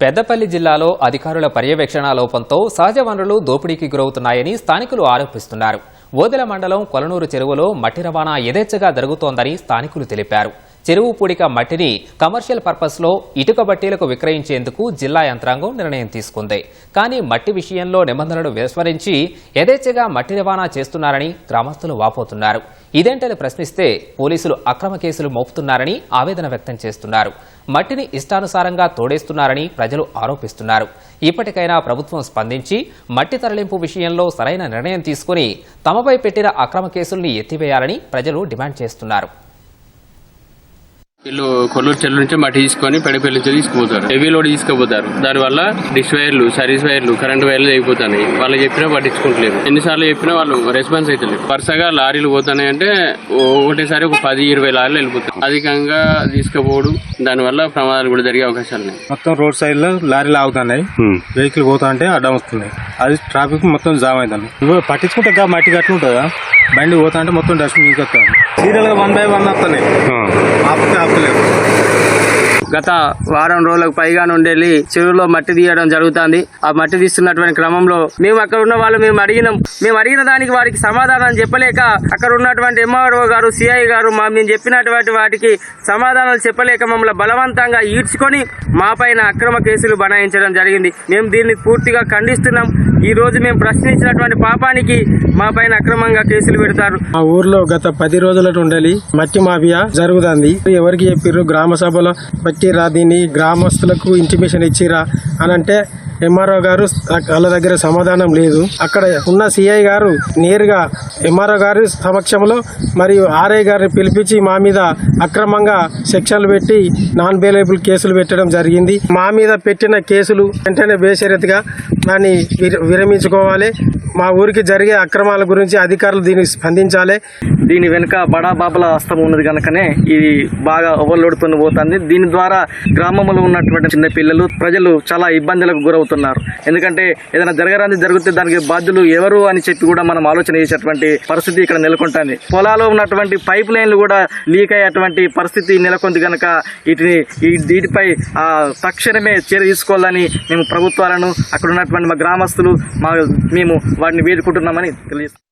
పెద్దపల్లి జిల్లాలో అధికారుల పర్యవేక్షణ లోపంతో సహజ వనరులు దోపిడీకి గురవుతున్నాయని స్థానికులు ఆరోపిస్తున్నారు. ఓదెల మండలం కొలనూరు చెరువులో మట్టి రవాణా యథేచ్ఛగా జరుగుతోందని స్థానికులు తెలిపారు. చెరువు పూడిక మట్టిని కమర్షియల్ పర్పస్లో ఇటుక బట్టీలకు విక్రయించేందుకు జిల్లా యంత్రాంగం నిర్ణయం తీసుకుంది. కానీ మట్టి విషయంలో నిబంధనలు విస్మరించి యథేచ్ఛగా మట్టి రవాణా చేస్తున్నారని గ్రామస్తులు వాపోతున్నారు. ఇదేంటని ప్రశ్నిస్తే పోలీసులు అక్రమ కేసులు మోపుతున్నారని ఆవేదన వ్యక్తం చేస్తున్నారు. మట్టిని ఇష్టానుసారంగా తోడేస్తున్నారని ప్రజలు ఆరోపిస్తున్నారు. ఇప్పటికైనా ప్రభుత్వం స్పందించి మట్టి తరలింపు విషయంలో సరైన నిర్ణయం తీసుకుని తమపై పెట్టిన అక్రమ కేసుల్ని ఎత్తివేయాలని ప్రజలు డిమాండ్ చేస్తున్నారు. వీళ్ళు కొల్లూరు చెల్లు నుంచి మట్టి తీసుకొని పెడపల్లి నుంచి తీసుకుపోతారు. హెవీ లోడ్ తీసుకుపోతారు. దానివల్ల డిష్ వైర్లు సర్వీస్ వైర్లు కరెంట్ వైర్లు అయిపోతున్నాయి వాళ్ళు చెప్పినా పట్టించుకుంటలేరు. ఎన్నిసార్లు చెప్పినా వాళ్ళు రెస్పాన్స్ అయితే వరుసగా లారీలు పోతున్నాయి అంటే ఒకటేసారి ఒక పది ఇరవై లారీలు వెళ్ళిపోతాయి. అధికంగా తీసుకుపోవడం దానివల్ల ప్రమాదాలు కూడా జరిగే అవకాశాలు ఉన్నాయి. మొత్తం రోడ్ సైడ్లో లారీలు ఆగుతున్నాయి. వెహికల్ పోతా అంటే అడ్డం వస్తున్నాయి అది ట్రాఫిక్ మొత్తం జామ్ అవుతుంది. పట్టించుకుంటే మట్టి గట్ల ఉంటుందా బండి పోతా అంటే మొత్తం డస్ట్ మీకు సీరియల్గా వన్ బై వన్ వస్తున్నాయి ఆపితే ఆపలేదు గత వారం రోజులకు పైగా నుండి చెరువులో మట్టి తీయడం జరుగుతుంది. ఆ మట్టి తీస్తున్నటువంటి క్రమంలో మేము అక్కడ ఉన్న వాళ్ళు మేము అడిగినాం. మేము అడిగిన దానికి వారికి సమాధానం చెప్పలేక అక్కడ ఉన్నటువంటి ఎంఆర్ఓ గారు సిఐ గారు మా మేము చెప్పినటువంటి వాటికి సమాధానాలు చెప్పలేక మమ్మల్ని బలవంతంగా ఈడ్చుకొని మా పైన అక్రమ కేసులు బనాయించడం జరిగింది. మేము దీన్ని పూర్తిగా ఖండిస్తున్నాం. ఈ రోజు మేము ప్రశ్నించినటువంటి పాపానికి మా పైన అక్రమంగా కేసులు పెడతారు. మా ఊర్లో గత పది రోజుల నుండి మట్టి మాఫియా జరుగుతుంది. ఎవరికి చెప్పిర్రు? గ్రామ సభలో పెట్టిరా దీన్ని గ్రామస్తులకు ఇంటిమేషన్ ఇచ్చిరా అని అంటే ఎంఆర్ఓ గారు వాళ్ళ దగ్గర సమాధానం లేదు. అక్కడ ఉన్న సిఐ గారు నేరుగా ఎంఆర్ఓ గారి సమక్షంలో మరియు ఆర్ఐ గారిని పిలిపించి మా మీద అక్రమంగా సెక్షన్లు పెట్టి నాన్ బెయిలబుల్ కేసులు పెట్టడం జరిగింది. మా మీద పెట్టిన కేసులు వెంటనే బేషరతుగా దాన్ని విర- విరమించుకోవాలి. మా ఊరికి జరిగే అక్రమాల గురించి అధికారులు దీనికి స్పందించాలి. దీని వెనుక బడా బాబల హస్తం ఉన్నది కనుకనే ఇది బాగా ఓవర్లోడ్తో పోతుంది. దీని ద్వారా గ్రామంలో ఉన్నటువంటి చిన్న పిల్లలు ప్రజలు చాలా ఇబ్బందులకు గురవుతున్నారు. ఎందుకంటే ఏదైనా జరగరాని జరిగితే దానికి బాధ్యులు ఎవరు అని చెప్పి కూడా మనం ఆలోచన చేసేటువంటి పరిస్థితి ఇక్కడ నెలకొంటుంది. పొలాల్లో ఉన్నటువంటి పైప్ లైన్లు కూడా లీక్ అయ్యేటువంటి పరిస్థితి నెలకొంది కనుక వీటిని ఈ వీటిపై తక్షణమే చర్య తీసుకోవాలని మేము ప్రభుత్వాలను అక్కడ ఉన్నటువంటి మా గ్రామస్తులు మా మేము వాటిని వేడుకుంటున్నామని తెలియజేస్తాం